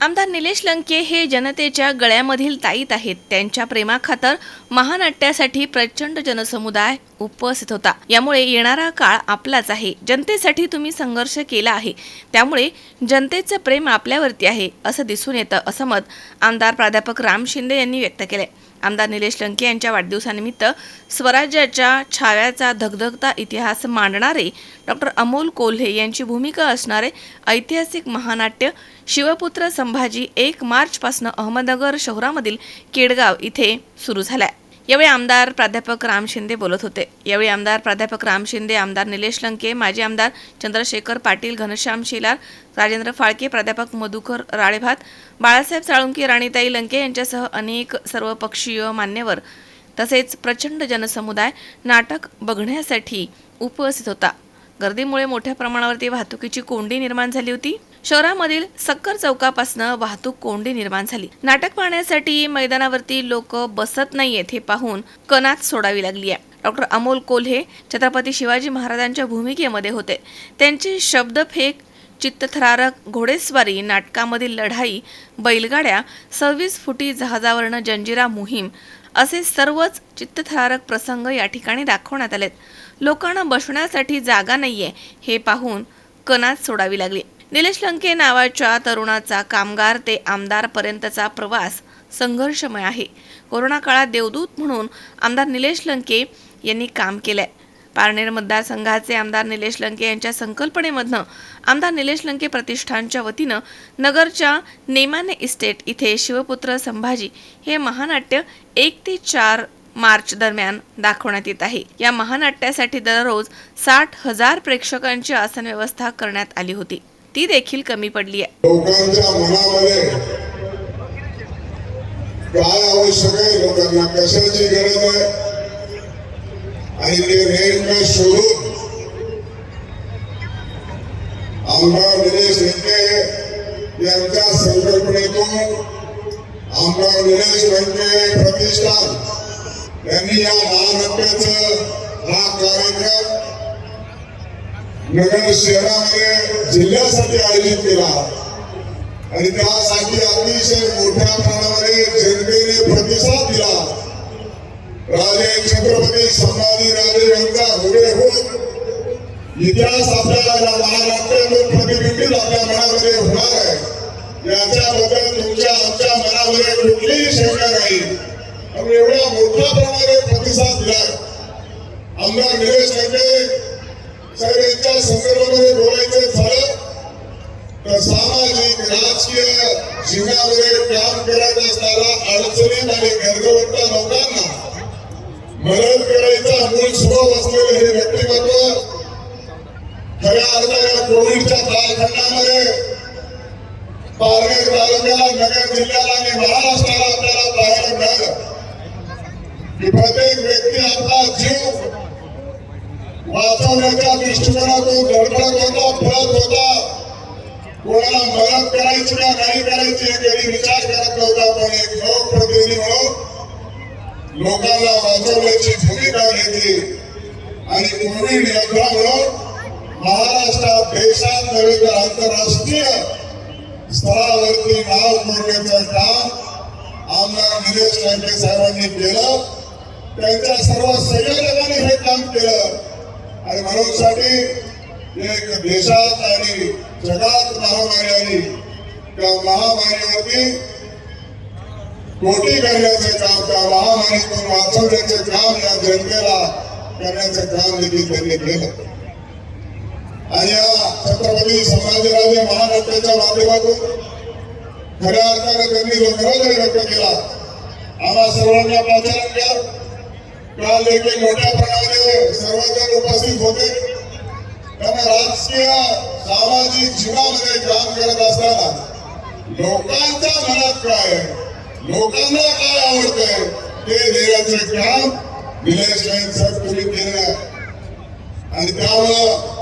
आमदार निलेश लंके हे जनतेच्या गळ्यामधील ताईत आहेत. त्यांच्या प्रेमाखातर महानाट्यासाठी प्रचंड जनसमुदाय उपस्थित होता. यामुळे येणारा काळ आपलाच आहे. जनतेसाठी तुम्ही संघर्ष केला आहे. त्यामुळे जनतेचं प्रेम आपल्यावरती आहे असं दिसून येतं असं मत आमदार प्राध्यापक राम शिंदे यांनी व्यक्त केलंय. आमदार निलेश लंके यांच्या वाढदिवसानिमित्त स्वराज्याच्या छाव्याचा धगधगता इतिहास मांडणारे डॉक्टर अमोल कोल्हे यांची भूमिका असणारे ऐतिहासिक महानाट्य शिवपुत्र संभाजी एक मार्चपासून अहमदनगर शहरामधील केडगाव इथे सुरू झालाय. यावेळी आमदार प्राध्यापक राम शिंदे बोलत होते. यावेळी आमदार प्राध्यापक राम शिंदे आमदार निलेश लंके माजी आमदार चंद्रशेखर पाटील घनश्याम शेलार राजेंद्र फाळके प्राध्यापक मधुकर राळेभात बाळासाहेब साळुंके राणीताई लंके यांच्यासह अनेक सर्वपक्षीय मान्यवर तसेच प्रचंड जनसमुदाय नाटक बघण्यासाठी उपस्थित होता. गर्दीमुळे मोठ्या प्रमाणावरती वाहतुकीची कोंडी निर्माण झाली होती. शहरामधील सक्कर चौकापासून वाहतूक कोंडी निर्माण झाली. नाटक पाहण्यासाठी मैदानावरती लोक बसत नाहीयेत हे पाहून कनात सोडावी लागली आहे. डॉक्टर अमोल कोल्हे छत्रपती शिवाजी महाराजांच्या भूमिकेमध्ये होते. त्यांची शब्दफेक चित्तथरारक घोडेस्वारी नाटकामधील लढाई बैलगाड्या सव्वीस फुटी जहाजावरनं जंजिरा मोहीम असे सर्वच चित्तथरारक प्रसंग या ठिकाणी दाखवण्यात आलेत. लोकांना बसण्यासाठी जागा नाहीये हे पाहून कनात सोडावी लागली. निलेश लंके नावाच्या तरुणाचा कामगार ते आमदारपर्यंतचा प्रवास संघर्षमय आहे. कोरोना काळात देवदूत म्हणून आमदार निलेश लंके यांनी काम केलंय. पारनेर मतदारसंघाचे आमदार निलेश लंके यांच्या संकल्पनेमधनं आमदार निलेश लंके प्रतिष्ठानच्या वतीनं नगरच्या नेमाने इस्टेट इथे शिवपुत्र संभाजी हे महानाट्य एक ते चार मार्च दरम्यान दाखवण्यात येत आहे. या महानाट्यासाठी दररोज साठ हजार प्रेक्षकांची आसन व्यवस्था करण्यात आली होती. ती देखील कमी पडली आहे. लोकांच्या मनामध्ये काय आवश्यक आहे लोकांना कशाची गरज आहे? आणि ते नेमकं शोधून आमदार निलेश लंके यांच्या संकल्पनेतून आमदार निलेश लंके प्रतिष्ठान यांनी या महानाट्याचं हा कार्यक्रम नगर शहरामध्ये जिल्ह्यासाठी आयोजित केला. आणि त्यासाठी अतिशय मोठ्या प्रमाणामध्ये जनतेने प्रतिसाद दिला. राजे छत्रपती संभाजी राजे यांचा हुबेहूब इतिहास आपल्याला या महाराष्ट्रातून प्रतिबिंबित आपल्या मनामध्ये होणार आहे. याच्याबद्दल तुमच्या आमच्या मनामध्ये कुठलीही शंका नाही. त्यामुळे एवढ्या मोठ्या प्रमाणात प्रतिसाद दिला आमदार निलेश लंके तर यांच्या संदर्भामध्ये बोलायचं झालं तर सामाजिक राजकीय जीवनामध्ये काम करत असताना अडचणीत आणि गरजवंत लोकांना मदत करायचा मूळ स्वभाव असलेले हे व्यक्तिमत्व खऱ्या अर्थाने कोविडच्या कालखंडामध्ये पारनेर तालुक्याला नगर जिल्ह्याला आणि महाराष्ट्राला आपल्याला पाहायला मिळालं. की प्रत्येक व्यक्ती आपला जीव वाचवण्याच्या दृष्टिकोनातून धडपडत होता पळत होता कोणाला मदत करायची का नाही करायची हे कधी विचार करत नव्हता पण एक लोकप्रतिनिधी म्हणून लोकांना वाचवण्याची भूमिका घेतली. आणि कोविड यंत्रामुळं महाराष्ट्रात देशात नव्हे तर आंतरराष्ट्रीय स्तरावरती नाव कोरण्याचं काम आमदार निलेश लंके साहेबांनी केलं. त्यांच्या सर्व संयोजकांनी हे काम केलं. आणि म्हणूनसाठी एक देशात आणि जगात महामारी आली त्या महामारीवरती कोटी करण्याचं काम त्या महामारीतून वाचवण्याचं काम या जनतेला करण्याचं काम देखील त्यांनी केलं. आणि या छत्रपती संभाजीराजे महाराष्ट्राच्या माध्यमातून खऱ्या अर्थाने त्यांनी जो निर्णय व्यक्त केला आम्हा सर्वांना प्राचारण द्या काल देखील मोठ्या प्रमाणे सर्वजण उपस्थित होते. त्यामुळे राजकीय सामाजिक जीवनामध्ये काम करत असताना लोकांच्या मनात काय आहे? लोकांना काय आवडतंय? ते देण्याचे काम निलेश जैन तुम्ही केलं आणि त्यामुळं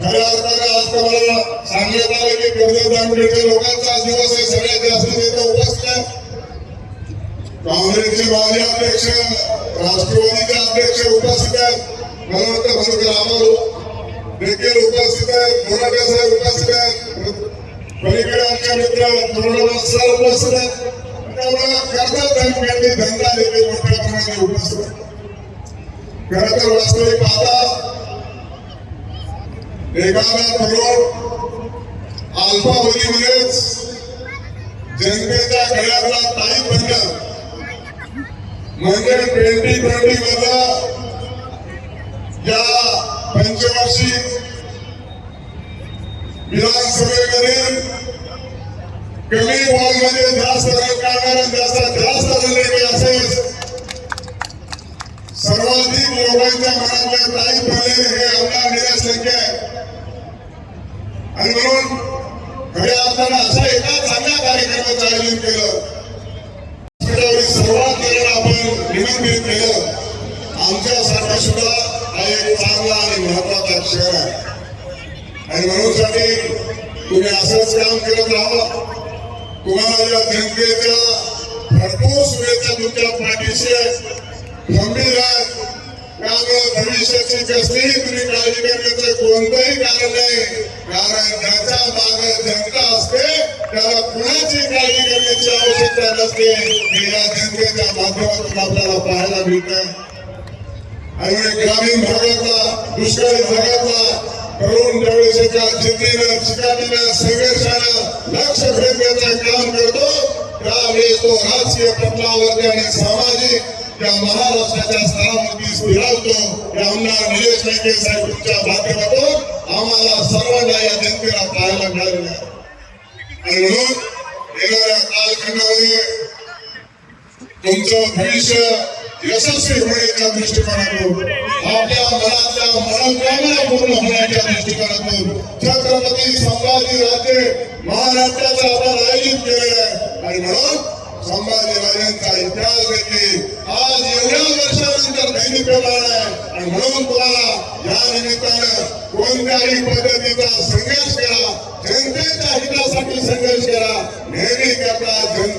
खऱ्या अर्थाने आज तुम्हाला मला सांगण्यात आलं की कर्जत लोकांचा आज दिवस आहे. सगळ्यात जास्त उपस्थित आहे काँग्रेसचे माजी अध्यक्ष राष्ट्रवादीचे अध्यक्ष उपस्थित आहेत. मला वाटतं मधुकर आम्हाला देखील उपस्थित आहेत. मोराटे साहेब उपस्थित आहेत. पलीकडे आमच्या मित्र थोरला सर उपस्थित आहेत. त्यामुळे करतात धंदा देखील मोठ्या प्रमाणात उपस्थित खरं तर वास्तविक पाहता एखादा तरुण अल्पावधीमध्येच जनतेच्या गळ्यातला ताई बनला म्हणजे ट्वेंटी ट्वेंटी मधला या पंचवार्षिक विधानसभेमध्ये कमी बॉलमध्ये जास्त रन काढणारा जास्त जास्त रन असेल सर्वाधिक लोकांच्या मनातल्या ताई पडलेले हे आमदार निलेश लंके आहे. आणि म्हणून खऱ्या अर्थानं अशा एका चांगल्या कार्यक्रमाचं आयोजन केलं. निमंत्रित केलं आमच्यासाठी सुद्धा हा एक चांगला आणि महत्त्वाचा क्षण आहे. आणि म्हणूनसाठी तुम्ही असंच काम करत राहावं तुम्हाला या जनतेच्या भरपूर शुभेच्छा तुमच्या पाठीशी आहे. गंभीर आहे त्यामुळे भविष्याची कसलीही तुम्ही काळजी करण्याचं कोणतंही कारण नाही. कारण ज्याच्या मागे जनता असते त्याला कुणाची काळजी करण्याची आवश्यकता नसते. हे या जनतेच्या माध्यमात माध्यमातून आपल्याला पाहायला मिळत आणि ग्रामीण भागातला दुष्काळी भागातला तरुण प्रवेशाच्या जिद्दीनं चिकाटीनं संघर्षानं लक्ष भेदण्याचं काम करतो. त्यावेळी तो राजकीय पटलावरती आणि सामाजिक त्या महाराष्ट्राच्या स्तरावरती स्थिरावतो या आमदार निलेश नाईके साहेब तुमच्या माध्यमातून आम्हाला सर्वांना या जनतेला पाहायला मिळालेलं आहे. आणि म्हणून येणाऱ्या कालखंडामध्ये तुमचं भविष्य यशस्वी होण्याच्या दृष्टिकोनातून आपल्या मनातल्या मनोकामना पूर्ण होण्याच्या दृष्टिकोनातून छत्रपती संभाजी राजे महाराष्ट्राचं आपण आयोजित केलेलं आहे. आणि म्हणून संभाजी राजांचा इतिहास देखील आज एवढ्या वर्षानंतर दैनिकप्रमाण आहे. आणि म्हणून तुम्हाला या निमित्तानं कोणत्याही पद्धतीचा संघर्ष करा जनतेच्या हितासाठी संघर्ष करा. नेहमी करता जनता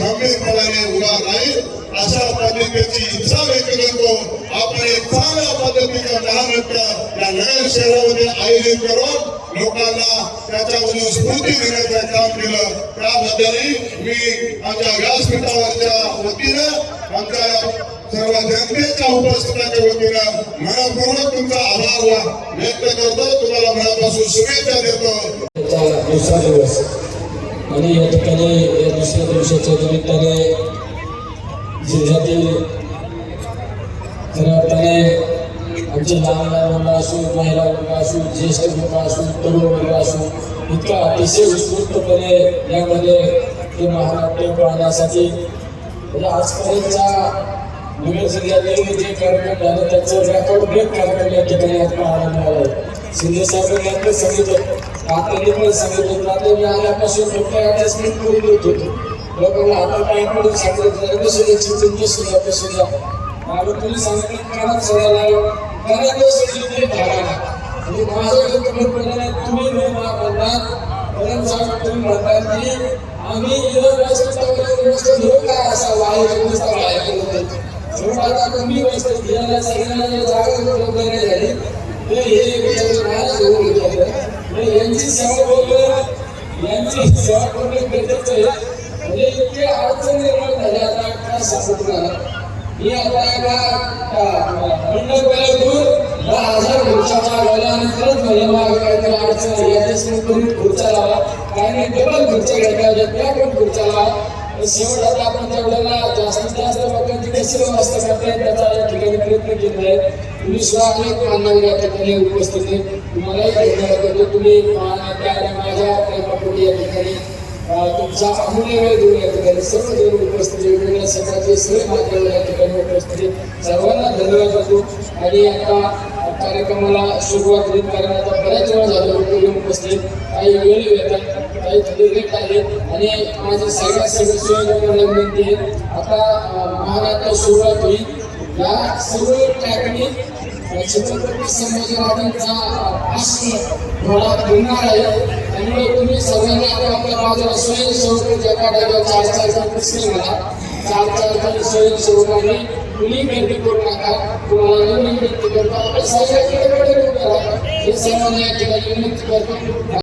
पाठीशी उभा राहील. अशा पद्धतीची इच्छा व्यक्त करतो आपण एक चांगल्या पद्धतीचं महानृत्य या नगर शहरामध्ये आयोजित करून लोकांना त्याच्यामधून स्फूर्ती देण्याचं काम केलं. त्याबद्दलही मी आमच्या व्यासपीठावरच्या वतीनं आमच्या सर्व जनतेच्या उपस्थिताच्या वतीनं मनपूर्वक तुमचा आभार व्यक्त करतो. तुम्हाला मनापासून शुभेच्छा देतो. दुसरा दिवस. आणि या ठिकाणी या दुसऱ्या दिवसाच्या निमित्ताने जिल्ह्यातील खऱ्या अर्थाने आमचे लहान लहान मुलं असू महिला वर्ग असो ज्येष्ठ लोक असून तरुण वर्ग असू इतका अतिशय उत्स्फूर्तपणे यामध्ये हे महानाट्य पाहण्यासाठी म्हणजे आजपर्यंतच्या नगर जिल्ह्यातील जे कार्यक्रम झाले त्याचं रेकॉर्ड ब्रेक कार्यक्रम या ठिकाणी आज पाहायला मिळालं. शिंदे साहेबांनी आता सांगितलं आता पण सांगितलं आता मी आल्यापासून फक्त ऍडजस्टमेंट करून देत होतो. लोकांना आता काय करून सांगितलं कसं द्यायची चिंता सुद्धा कसं द्या आणि तुम्ही सांगितलं कानात सोडायला कानात सोडली धाराला म्हणजे माझं कमीतपणे तुम्ही म्हणतात परत सांग तुम्ही म्हणतात की आम्ही इथं व्यवस्थित व्यवस्थित काय असा वाय व्यवस्था कमी व्यवस्थित घ्यायला जागा उपलब्ध नाही झाली हे यांची सेवा करणं यांची सेवा करणं गरजेचं आहे म्हणजे इतके अडचण निर्माण झाल्या आता काय सांगू मी आता एका मंडप गेला दूर दहा हजार खुर्च्या मागवल्या आणि परत मला मागे काहीतरी अडचण आली करून खुर्च्या लावा काही नाही डबल खुर्च्या घ्यायच्या त्या पण खुर्च्या लावा शेवट आता आपण तेवढ्याला जास्तीत जास्त लोकांची कशी व्यवस्था करता येईल त्याचा या ठिकाणी प्रयत्न केला आहे. तुम्ही सुद्धा अनेक मान्यवर या ठिकाणी उपस्थित आहे. तुम्हालाही धन्यवाद देतो तुम्ही माझ्या प्रेमापोटी या ठिकाणी तुमचा अमूल्य वेळ देऊन या ठिकाणी सर्व जण उपस्थित वेगवेगळ्या सगळ्याचे सगळे माध्यम या ठिकाणी उपस्थित सर्वांना धन्यवाद देतो. आणि आता कार्यक्रमाला सुरुवात करीत कारण आता बऱ्याच वेळा झालं लोक उपस्थित काही वेळ येतात. काही थोडे लेट आणि माझे सगळ्या सदस्य विनंती आहे. आता अं, महाराष्ट्र सुरुवात होईल या सर्व ठिकाणी छत्रपती संभाजीराजांचा आश्रम घोडा घेणार आहे. त्यामुळे तुम्ही सर्वांनी आपल्या बाजूला स्वयंसेवक एका डायला चार चार जण दिसले मला. चार चार जण स्वयंसेवकांनी कुणी गर्दी करू नका. तुम्हाला मी विनंती करतो आपल्या सगळ्यांकडे हे सर्वांना या ठिकाणी विनंती करतो.